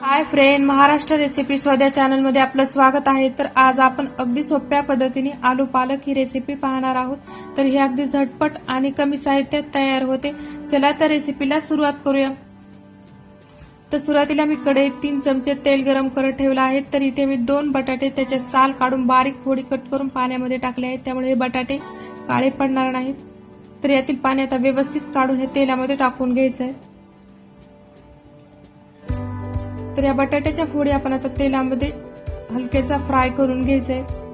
हाय friend Maharashtra recipe स्वद्या चॅनलमध्ये आपलं स्वागत आहे. तर आज आपण अगदी सोप्या पद्धतीने आलू पालक ही रेसिपी पाहणार आहोत. तर ही अगदी झटपट आणि कमी साहित्यात तयार होते. चला तर रेसिपीला सुरुवात करूया. तर सुरुवातीला मी कढईत तीन चमचे तेल गरम करत ठेवलं आहे. तर इथे मी दोन बटाटे त्याचे साल काढून बारीक फोडी कट करून पाण्यामध्ये टाकले आहेत. त्यामुळे हे बटाटे काळे पडणार नाहीत. तर यातील पाणी आता व्यवस्थित काढून हे तेलामध्ये टाकून घ्यायचं आहे. तर या बटाट्याच्या फोडी आपण आता तेलामध्ये हलकेसा फ्राय करून घ्यायचंय. आहे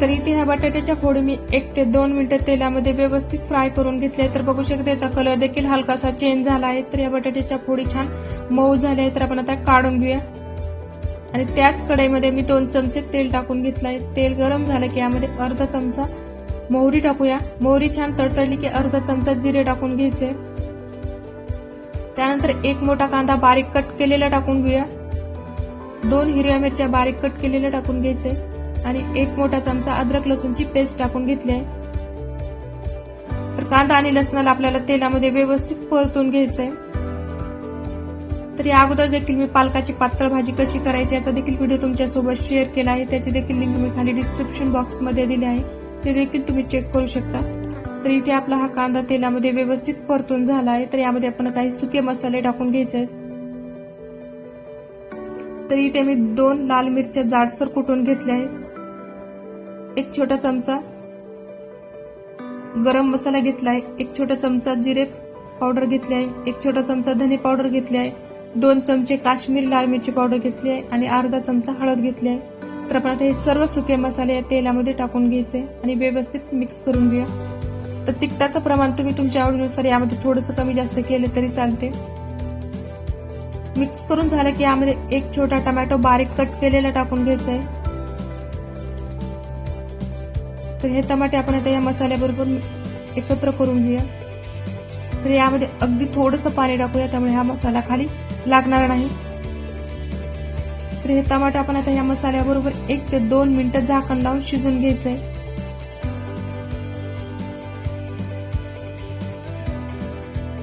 तर इथे ह्या बटाट्याच्या फोडी मी एक ते दोन मिनिटं तेलामध्ये व्यवस्थित फ्राय करून घेतले तर बघू शकता याचा कलर देखील हलकासा चेंज झाला आहे. तर या बटाट्याच्या फोडी छान मऊ झाल्या आहेत. तर आपण आता काढून घेऊया. आणि त्याच कढईमध्ये मी दोन चमचे तेल टाकून घेतलं आहे तेल गरम झालं की यामध्ये अर्धा चमचा मोहरी टाकूया. मोहरी छान तडतडली की अर्धा चमचा जिरे टाकून घ्यायचे. त्यानंतर एक मोठा कांदा बारीक कट केलेला टाकून घेऊया. दोन हिरव्या मिरच्या बारीक कट केलेल्या टाकून घ्यायचे. आणि एक मोठा चमचा अद्रक लसूणची पेस्ट टाकून घेतली आहे. तर कांदा आणि लसणाला आपल्याला तेलामध्ये व्यवस्थित परतून घ्यायचंय तर या अगोदर देखील मी पालकाची पातळ भाजी कशी करायची याचा देखील व्हिडिओ तुमच्यासोबत शेअर केला आहे. त्याची देखील लिंक मी खाली डिस्क्रिप्शन बॉक्समध्ये दिली आहे. ते देखील तुम्ही चेक करू शकता. तर इथे आपला हा कांदा तेलामध्ये व्यवस्थित परतून झाला आहे तर यामध्ये आपण काही सुके मसाले टाकून घ्यायचे आहेत. तर इथे मी दोन लाल मिरच्या जाडसर कुटून घेतल्या आहेत. एक छोटा चमचा गरम मसाला घेतला आहे एक छोटा चमचा जिरे पावडर घेतली आहे एक छोटा चमचा धने पावडर घेतली आहे दोन चमचे काश्मीरी लाल मिरची पावडर घेतली आहे आणि अर्धा चमचा हळद घेतली आहे. तर आपण आता हे सर्व सुके मसाले या तेलामध्ये टाकून घ्यायचे आणि व्यवस्थित मिक्स करून घेऊया. तर तिखटाचं प्रमाण तुम्ही तुमच्या आवडीनुसार यामध्ये थोडंसं कमी जास्त केलं तरी चालते. मिक्स करून झालं की यामध्ये एक छोटा टमॅटो बारीक कट केलेला टाकून घ्यायचा आहे तर हे टमाटे आपण आता या मसाल्याबरोबर एकत्र करून घेऊया. तर यामध्ये अगदी थोडंसं पाणी टाकूया त्यामुळे हा मसाला खाली लागणार नाही. तर हे टमाटर आपण आता या मसाल्याबरोबर एक ते दोन मिनिटं झाकण लावून शिजून घ्यायचंय.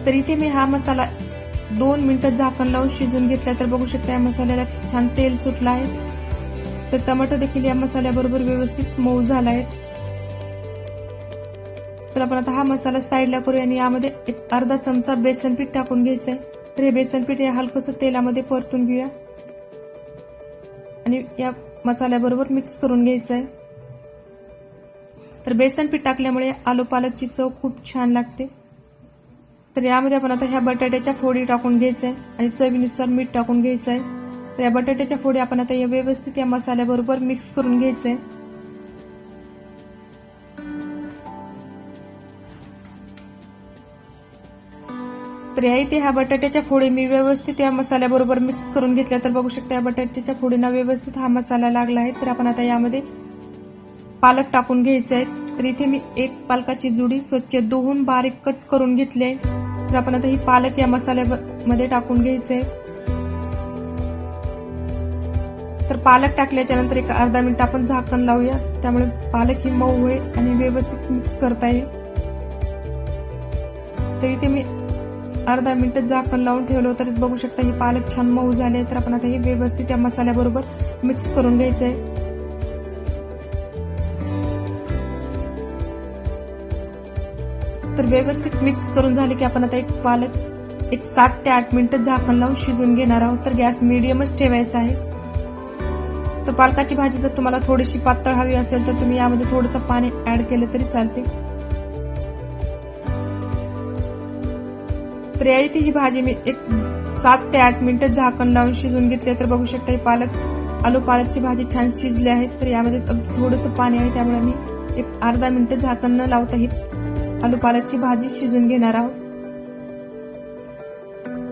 तर इथे मी हा मसाला दोन मिनिटं झाकण लावून शिजून घेतला तर बघू शकता या मसाल्याला छान तेल सुटलं आहे तर टमाटो देखील या मसाल्याबरोबर व्यवस्थित मऊ झाला आहे तर आपण आता हा मसाला साईडला करूया आणि यामध्ये एक अर्धा चमचा बेसन पीठ टाकून घ्यायचं आहे तर हे बेसन पीठ हे हलकंसं तेलामध्ये परतून घेऊया. आणि या मसाल्याबरोबर मिक्स करून घ्यायचं आहे तर बेसन पीठ टाकल्यामुळे आलू पालकची चव खूप छान लागते. तर यामध्ये आपण आता ह्या बटाट्याच्या फोडी टाकून घ्यायचं आहे आणि चवीनुसार मीठ टाकून घ्यायचं आहे तर या बटाट्याच्या फोडी आपण आता या व्यवस्थित या मसाल्याबरोबर मिक्स करून घ्यायचं आहे तर या इथे ह्या बटाट्याच्या फोडी मी व्यवस्थित या मसाल्याबरोबर मिक्स करून घेतल्या. तर बघू शकता या बटाट्याच्या फोडींना व्यवस्थित हा मसाला लागला आहे. तर आपण आता यामध्ये पालक टाकून घ्यायचे आहे तर इथे मी एक पालकाची जुडी स्वच्छ धुवून बारीक कट करून घेतली आहे. तर आपण आता ही पालक या मसाल्यामध्ये टाकून घ्यायचे तर पालक टाकल्याच्या नंतर एक अर्धा मिनिट आपण झाकण लावूया. त्यामुळे पालक ही मऊ होईल आणि व्यवस्थित मिक्स करता येईल. तर इथे मी अर्धा मिनिट झाकण लावून ठेवलं तर बघू शकता हे पालक छान मऊ झाले. तर आपण आता हे व्यवस्थित या मसाल्याबरोबर मिक्स करून घ्यायचंय. तर व्यवस्थित मिक्स करून झाले की आपण आता एक पालक एक सात ते आठ मिनिटं झाकण लावून शिजून घेणार आहोत तर गॅस मिडियमच ठेवायचा आहे. तर पालकाची भाजी जर तुम्हाला थोडीशी पातळ हवी असेल तर तुम्ही यामध्ये थोडंसं पाणी ऍड केलं तरी चालते. तर या ही भाजी मी एक सात ते आठ मिनिटं झाकण लावून शिजून घेतले तर बघू शकता ही पालक आलू पालकची भाजी छान शिजली आहे. तर यामध्ये अगदी थोडंसं पाणी आहे. त्यामुळे मी एक अर्धा मिनिटं झाकण न लावता ही आलू पालकची भाजी शिजून घेणार आहोत.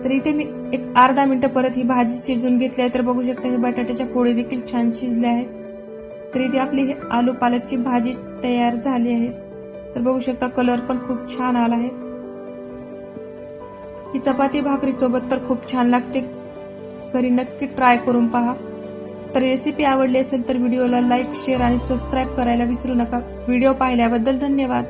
तर इथे मी एक अर्धा मिनिटं परत ही भाजी शिजून घेतली आहे. तर बघू शकता हे बटाट्याच्या पोळी देखील छान शिजल्या आहेत. तर इथे आपली ही आलू पालकची भाजी तयार झाली आहे. तर बघू शकता कलर पण खूप छान आला आहे. ही चपाती भाकरी सोबत तर खूप छान लागते. घरी नक्की ट्राय करून पहा. तर रेसिपी आवडली असेल तर व्हिडिओला लाईक शेअर आणि सबस्क्राईब करायला विसरू नका. व्हिडिओ पाहिल्याबद्दल धन्यवाद.